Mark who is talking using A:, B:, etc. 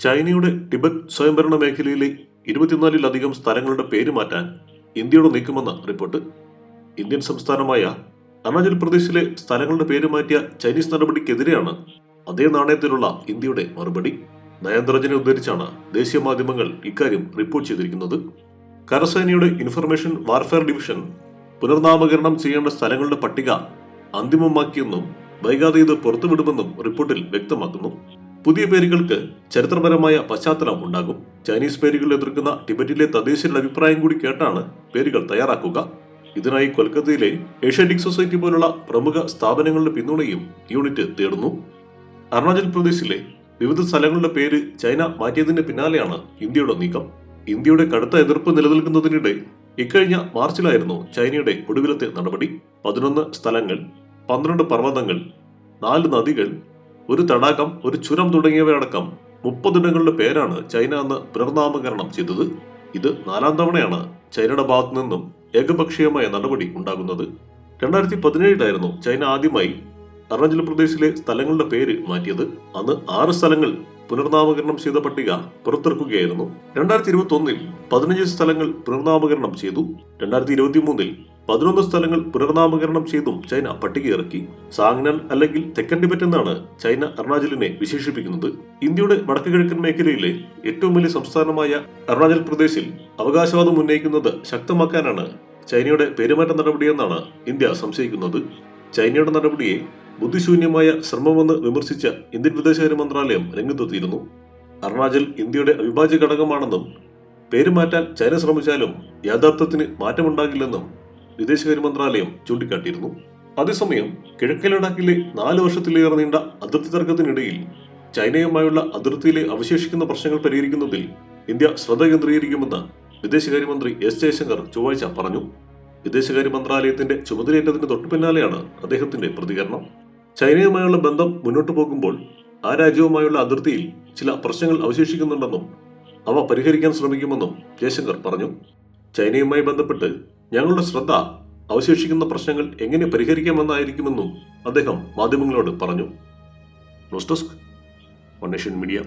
A: ചൈനയുടെ ടിബറ്റ് സ്വയംഭരണ മേഖലയിലെ ഇരുപത്തിനാലിലധികം സ്ഥലങ്ങളുടെ പേര് മാറ്റാൻ ഇന്ത്യയോട് നീക്കുമെന്ന റിപ്പോർട്ട്. ഇന്ത്യൻ സംസ്ഥാനമായ അരുണാചൽ പ്രദേശിലെ സ്ഥലങ്ങളുടെ പേര് മാറ്റിയ ചൈനീസ് നടപടിക്കെതിരെയാണ് അതേ നാണയത്തിലുള്ള ഇന്ത്യയുടെ മറുപടി. നയന്ത്രജനെ ഉദ്ധരിച്ചാണ് ദേശീയ മാധ്യമങ്ങൾ ഇക്കാര്യം റിപ്പോർട്ട് ചെയ്തിരിക്കുന്നത്. കരസേനയുടെ ഇൻഫർമേഷൻ വാർഫെയർ ഡിവിഷൻ പുനർനാമകരണം ചെയ്യേണ്ട സ്ഥലങ്ങളുടെ പട്ടിക അന്തിമമാക്കിയെന്നും വൈകാതെ ഇത് പുറത്തുവിടുമെന്നും റിപ്പോർട്ടിൽ വ്യക്തമാക്കുന്നു. പുതിയ പേരുകൾക്ക് ചരിത്രപരമായ പശ്ചാത്തലം ഉണ്ടാകും. ചൈനീസ് പേരുകൾ എതിർക്കുന്ന ടിബറ്റിലെ തദ്ദേശീയരുടെ അഭിപ്രായം കൂടി കേട്ടാണ് പേരുകൾ തയ്യാറാക്കുക. ഇതിനായി കൊൽക്കത്തയിലെ ഏഷ്യാറ്റിക് സൊസൈറ്റി പോലുള്ള പ്രമുഖ സ്ഥാപനങ്ങളുടെ പിന്തുണയും യൂണിറ്റ് തേടുന്നു. അരുണാചൽ പ്രദേശിലെ വിവിധ സ്ഥലങ്ങളുടെ പേര് ചൈന മാറ്റിയതിന്റെ പിന്നാലെയാണ് ഇന്ത്യയുടെ നീക്കം. ഇന്ത്യയുടെ കടുത്ത എതിർപ്പ് നിലനിൽക്കുന്നതിനിടെ ഇക്കഴിഞ്ഞ മാർച്ചിലായിരുന്നു ചൈനയുടെ ഒടുവിലത്തെ നടപടി. പതിനൊന്ന് സ്ഥലങ്ങൾ പന്ത്രണ്ട് പർവതങ്ങൾ നാല് നദികൾ ഒരു തടാകം ഒരു ചുരം തുടങ്ങിയവയടക്കം മുപ്പതിടങ്ങളുടെ പേരാണ് ചൈന അന്ന് പുനർനാമകരണം ചെയ്തത്. ഇത് നാലാം തവണയാണ് ചൈനയുടെ ഭാഗത്തു നിന്നും ഏകപക്ഷീയമായ നടപടി ഉണ്ടാകുന്നത്. രണ്ടായിരത്തി പതിനേഴിലായിരുന്നു ചൈന ആദ്യമായി അരുണാചൽ പ്രദേശിലെ സ്ഥലങ്ങളുടെ പേര് മാറ്റിയത്. അന്ന് ആറ് സ്ഥലങ്ങൾ പുനർനാമകരണം ചെയ്ത പട്ടിക പുറത്തിറക്കുകയായിരുന്നു. രണ്ടായിരത്തി ഇരുപത്തി ഒന്നിൽ പതിനഞ്ച് സ്ഥലങ്ങൾ പുനർനാമകരണം ചെയ്തു. രണ്ടായിരത്തി ഇരുപത്തി മൂന്നിൽ പതിനൊന്ന് സ്ഥലങ്ങൾ പുനർനാമകരണം ചെയ്തും ചൈന പട്ടിക ഇറക്കി. സാങ്നൻ അല്ലെങ്കിൽ തെക്കൻ ഡിബറ്റ് എന്നാണ് ചൈന അരുണാചലിനെ വിശേഷിപ്പിക്കുന്നത്. ഇന്ത്യയുടെ വടക്കുകിഴക്കൻ മേഖലയിലെ ഏറ്റവും വലിയ സംസ്ഥാനമായ അരുണാചൽ പ്രദേശിൽ അവകാശവാദം ഉന്നയിക്കുന്നത് ശക്തമാക്കാനാണ് ചൈനയുടെ പെരുമാറ്റ നടപടിയെന്നാണ് ഇന്ത്യ സംശയിക്കുന്നത്. ചൈനയുടെ നടപടിയെ ബുദ്ധിശൂന്യമായ ശ്രമമെന്ന് വിമർശിച്ച ഇന്ത്യൻ വിദേശകാര്യ മന്ത്രാലയം രംഗത്തെത്തിയിരുന്നു. അരുണാചൽ ഇന്ത്യയുടെ അവിഭാജ്യ ഘടകമാണെന്നും പേര് മാറ്റാൻ ചൈന ശ്രമിച്ചാലും യാഥാർത്ഥ്യത്തിന് മാറ്റമുണ്ടാകില്ലെന്നും വിദേശകാര്യ മന്ത്രാലയം ചൂണ്ടിക്കാട്ടിയിരുന്നു. അതേസമയം കിഴക്കൻ ലഡാക്കിലെ നാല് വർഷത്തിലേറെ നീണ്ട അതിർത്തി തർക്കത്തിനിടയിൽ ചൈനയുമായുള്ള അതിർത്തിയിലെ അവശേഷിക്കുന്ന പ്രശ്നങ്ങൾ പരിഹരിക്കുന്നതിൽ ഇന്ത്യ ശ്രദ്ധ കേന്ദ്രീകരിക്കുമെന്ന് വിദേശകാര്യമന്ത്രി എസ് ജയശങ്കർ ചൊവ്വാഴ്ച പറഞ്ഞു. വിദേശകാര്യ മന്ത്രാലയത്തിന്റെ ചുമതലയേറ്റതിന് തൊട്ടു പിന്നാലെയാണ് അദ്ദേഹത്തിന്റെ പ്രതികരണം. ചൈനയുമായുള്ള ബന്ധം മുന്നോട്ടു പോകുമ്പോൾ ആ രാജ്യവുമായുള്ള അതിർത്തിയിൽ ചില പ്രശ്നങ്ങൾ അവശേഷിക്കുന്നുണ്ടെന്നും അവ പരിഹരിക്കാൻ ശ്രമിക്കുമെന്നും ജയശങ്കർ പറഞ്ഞു. ചൈനയുമായി ബന്ധപ്പെട്ട് ഞങ്ങളുടെ ശ്രദ്ധ അവശേഷിക്കുന്ന പ്രശ്നങ്ങൾ എങ്ങനെ പരിഹരിക്കാമെന്നായിരിക്കുമെന്നും അദ്ദേഹം മാധ്യമങ്ങളോട് പറഞ്ഞു. News desk one media.